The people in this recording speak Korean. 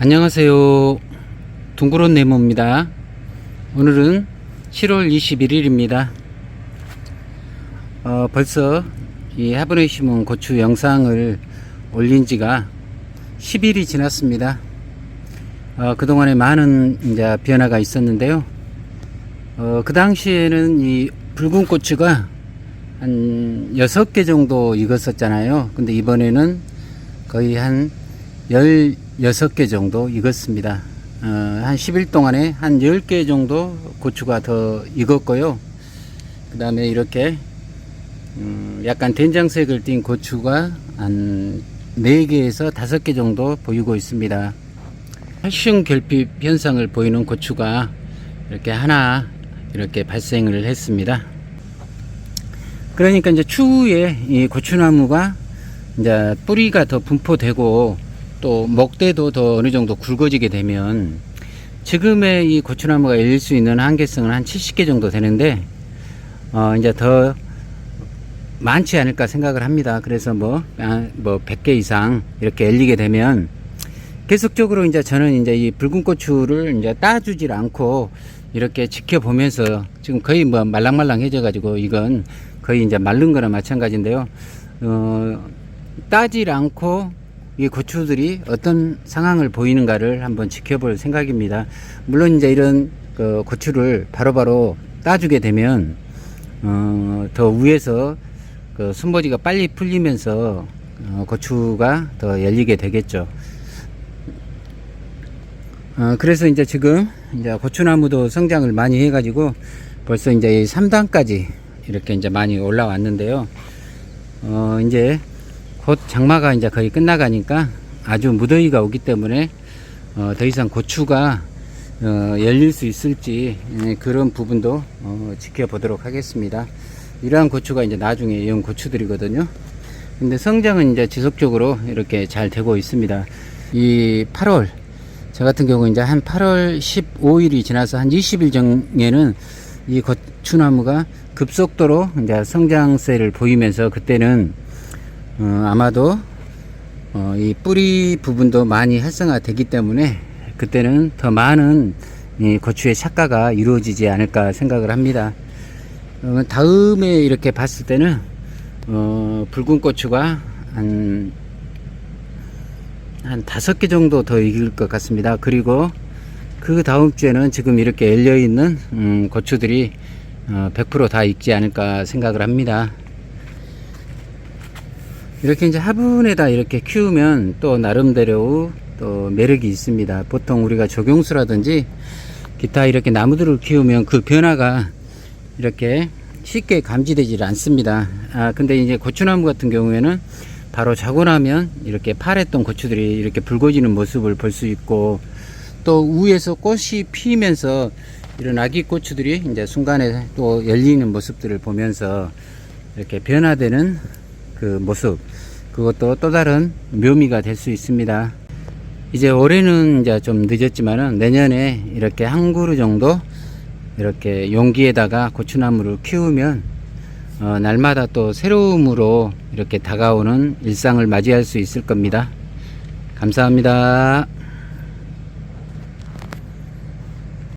안녕하세요. 둥그런 네모입니다. 오늘은 7월 21일입니다. 어, 벌써 이 심은 고추 영상을 올린 지가 10일이 지났습니다. 어, 그동안에 많은 이제 변화가 있었는데요. 어, 그 당시에는 이 붉은 고추가 한 6개 정도 익었었잖아요. 근데 이번에는 거의 한 16개 정도 익었습니다. 어, 한 10일 동안에 한 10개 정도 고추가 더 익었고요. 그 다음에 이렇게 음, 약간 된장색을 띤 고추가 한 4개에서 5개 정도 보이고 있습니다. 칼슘 결핍 현상을 보이는 고추가 이렇게 하나 이렇게 발생을 했습니다. 그러니까 이제 추후에 이 고추나무가 이제 뿌리가 더 분포되고 또 목대도 더 어느 정도 굵어지게 되면 지금의 이 고추나무가 열릴 수 있는 한계성은 한 70개 정도 되는데 어 이제 더 많지 않을까 생각을 합니다. 그래서 뭐, 아, 뭐 100개 이상 이렇게 열리게 되면 계속적으로 이제 저는 이제 이 붉은 고추를 이제 따주질 않고 이렇게 지켜보면서 지금 거의 뭐 말랑말랑해져 가지고 이건 거의 이제 마른 거나 마찬가지인데요. 어, 따질 않고 이 고추들이 어떤 상황을 보이는가를 한번 지켜볼 생각입니다. 물론 이제 이런 그 고추를 바로바로 따주게 되면 어, 더 위에서 그 순버지가 빨리 풀리면서 어, 고추가 더 열리게 되겠죠. 어, 그래서 이제 지금 이제 고추나무도 성장을 많이 해가지고 벌써 이제 3단까지 이렇게 이제 많이 올라왔는데요. 어, 이제 곧 장마가 이제 거의 끝나가니까 아주 무더위가 오기 때문에 어, 더 이상 고추가 어, 열릴 수 있을지 예, 그런 부분도 어, 지켜보도록 하겠습니다. 이러한 고추가 이제 나중에 연 고추들이거든요. 근데 성장은 이제 지속적으로 이렇게 잘 되고 있습니다. 이 8월 저 같은 경우 이제 한 8월 15일이 지나서 한 20일 전에는 이 고추나무가 급속도로 이제 성장세를 보이면서 그때는 어, 아마도 어, 이 뿌리 부분도 많이 활성화되기 때문에 그때는 더 많은 이 고추의 착과가 이루어지지 않을까 생각을 합니다. 어, 다음에 이렇게 봤을 때는 어, 붉은 고추가 한, 한 다섯 개 정도 더 익을 것 같습니다. 그리고 그 다음 주에는 지금 이렇게 열려 있는 음, 고추들이 어, 100%다 익지 않을까 생각을 합니다. 이렇게 이제 화분에다 이렇게 키우면 또 나름대로 또 매력이 있습니다. 보통 우리가 조경수라든지 기타 이렇게 나무들을 키우면 그 변화가 이렇게 쉽게 감지되질 않습니다. 아, 근데 이제 고추나무 같은 경우에는 바로 자고 나면 이렇게 파랬던 고추들이 이렇게 붉어지는 모습을 볼 수 있고 또 위에서 꽃이 피면서 이런 아기 고추들이 이제 순간에 또 열리는 모습들을 보면서 이렇게 변화되는 그 모습 그것도 또 다른 묘미가 될 수 있습니다. 이제 올해는 이제 좀 늦었지만은 내년에 이렇게 한 그루 정도 이렇게 용기에다가 고추나무를 키우면 어, 날마다 또 새로움으로 이렇게 다가오는 일상을 맞이할 수 있을 겁니다. 감사합니다.